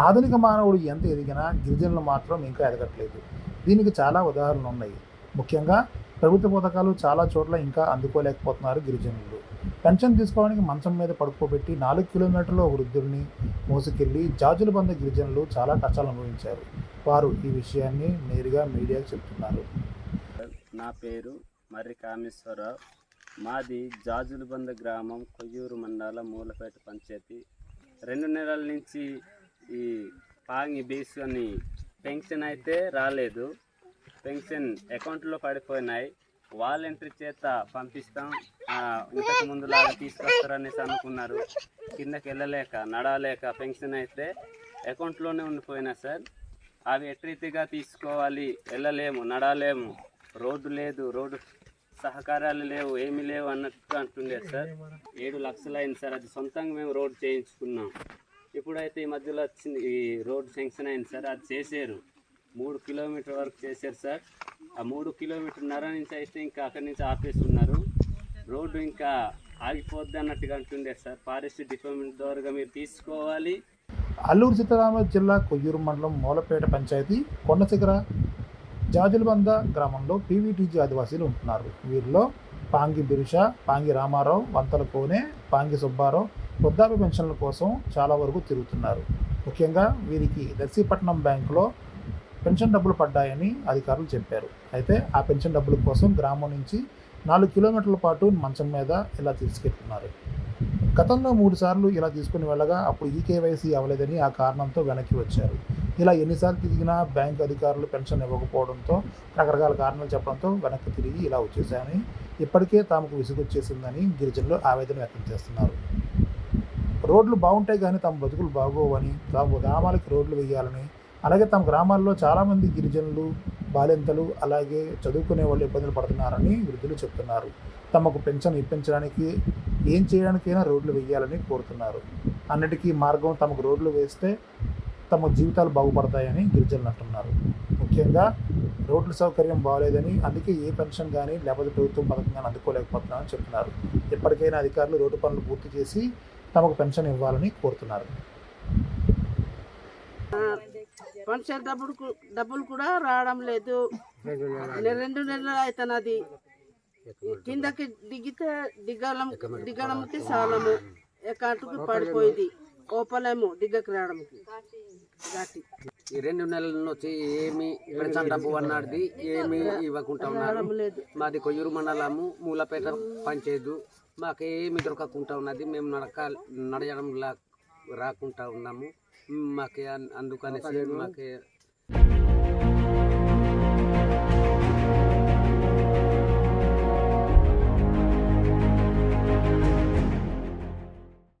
ఆధునిక మానవుడు ఎంత ఎదిగినా గిరిజనులు మాత్రం ఇంకా ఎదగట్లేదు. దీనికి చాలా ఉదాహరణలు ఉన్నాయి. ముఖ్యంగా ప్రభుత్వ పథకాలు చాలా చోట్ల ఇంకా అందుకోలేకపోతున్నారు గిరిజనులు. పెన్షన్ తీసుకోవడానికి మంచం మీద పడుకోబెట్టి నాలుగు కిలోమీటర్ల ఒక మోసుకెళ్ళి జాజులు జాజుల బంద గిరిజనులు చాలా కష్టాలు అనుభవించారు. వారు ఈ విషయాన్ని నేరుగా మీడియాకు చెప్తున్నారు. నా పేరు మర్రి కామేశ్వరరావు. మాది జాజులబంద గ్రామం కొయ్యూరు మండలం మూలపేట పంచాయతీ. రెండు నెలల నుంచి ఈ పాంగి బీస్ అని పెన్షన్ అయితే రాలేదు. పెన్షన్ అకౌంట్లో పడిపోయినాయి. వాలంటీర్ చేత పంపిస్తాం. ఇంతకు ఇంతకు ముందులాగా తీసుకొస్తారనేసి అనుకున్నారు. కిందకి వెళ్ళలేక నడవలేక పెన్షన్ అయితే అకౌంట్లోనే ఉండిపోయినా సార్. అవి ఎట్రీతిగా తీసుకోవాలి? వెళ్ళలేము నడలేము రోడ్డు లేదు రోడ్డు సహకారాలు లేవు ఏమీ లేవు అన్నట్టు అంటుండే సార్. ఏడు లక్షలు అయింది సార్. అది సొంతంగా మేము రోడ్డు చేయించుకున్నాం. ఇప్పుడైతే ఈ మధ్యలో వచ్చింది ఈ రోడ్డు శాంక్షన్ అయింది సార్ అది చేశారు. మూడు కిలోమీటర్ వరకు చేశారు సార్. ఆ మూడు కిలోమీటర్న్నర నుంచి అయితే ఇంకా అక్కడి నుంచి ఆపేస్తున్నారు. రోడ్డు ఇంకా ఆగిపోద్ది అన్నట్టుగా అంటుండే సార్. ఫారెస్ట్ డిపార్ట్మెంట్ ద్వారా మీరు తీసుకోవాలి. అల్లూరు సీతారామరాజు జిల్లా కొయ్యూరు మండలం మూలపేట పంచాయతీ కొండశిఖర జాజులబంద గ్రామంలో పీవీటీజీ ఆదివాసీలు ఉంటున్నారు. వీరిలో పాంగి బిరుష పాంగి రామారావు వంతల కోనే పాంగి సుబ్బారావు వృద్ధాప్య పెన్షన్ల కోసం చాలా వరకు తిరుగుతున్నారు. ముఖ్యంగా వీరికి దర్శీపట్నం బ్యాంకులో పెన్షన్ డబ్బులు పడ్డాయని అధికారులు చెప్పారు. అయితే ఆ పెన్షన్ డబ్బుల కోసం గ్రామం నుంచి నాలుగు కిలోమీటర్ల పాటు మంచం మీద ఇలా తీసుకెళ్తున్నారు. గతంలో మూడు సార్లు ఇలా తీసుకుని వెళ్ళగా అప్పుడు ఈ కేవైసీ అవ్వలేదని ఆ కారణంతో వెనక్కి వచ్చారు. ఇలా ఎన్నిసార్లు తిరిగినా బ్యాంకు అధికారులు పెన్షన్ ఇవ్వకపోవడంతో రకరకాల కారణాలు చెప్పడంతో వెనక్కి తిరిగి ఇలా వచ్చేసామని ఇప్పటికే తమకు విసుగొచ్చేసిందని గిరిజనులు ఆవేదన వ్యక్తం చేస్తున్నారు. రోడ్లు బాగుంటాయి కానీ తమ బతుకులు బాగోవని తమ గ్రామాలకి రోడ్లు వేయాలని అలాగే తమ గ్రామాల్లో చాలామంది గిరిజనులు బాలింతలు అలాగే చదువుకునే వాళ్ళు ఇబ్బందులు పడుతున్నారని వృద్ధులు చెప్తున్నారు. తమకు పెన్షన్ ఇప్పించడానికి ఏం చేయడానికైనా రోడ్లు వేయాలని కోరుతున్నారు. అన్నిటికీ మార్గం తమకు రోడ్లు వేస్తే తమ జీవితాలు బాగుపడతాయని గిరిజనులు అంటున్నారు. ముఖ్యంగా రోడ్ల సౌకర్యం బాగలేదని అందుకే ఏ పెన్షన్ కానీ లేకపోతే ప్రభుత్వం పథకం కానీ అందుకోలేకపోతున్నామని చెప్తున్నారు. ఎప్పటికైనా అధికారులు రోడ్డు పనులు పూర్తి చేసి తమకు పెన్షన్ ఇవ్వాలని కోరుతున్నారు. పెన్షన్ డబ్బులు డబ్బులు కూడా రావడం లేదు. నె- రెండు నెలలు అవుతున్నది కిందకి దిగితే దిగలం దిగడంకి సాలము. ఎక్కడికి పడిపోయింది? ఓపలేము దిగ్గకి రావడానికి ఘాటి. ఈ రెండు నెలల నుంచి ఏమి పెన్షన్ డబ్బు అన్నది ఏమి ఇవ్వకుండా ఉన్నారు. రావడం లేదు. మాది కొయ్యూరు మండలము మూలపేట పంచేదు మాకేమి దొరకకుండా ఉన్నది. మేము నడక నడయడం లా- రాకుండా ఉన్నాము. మాకే అన్- అందుకనేసి మాకే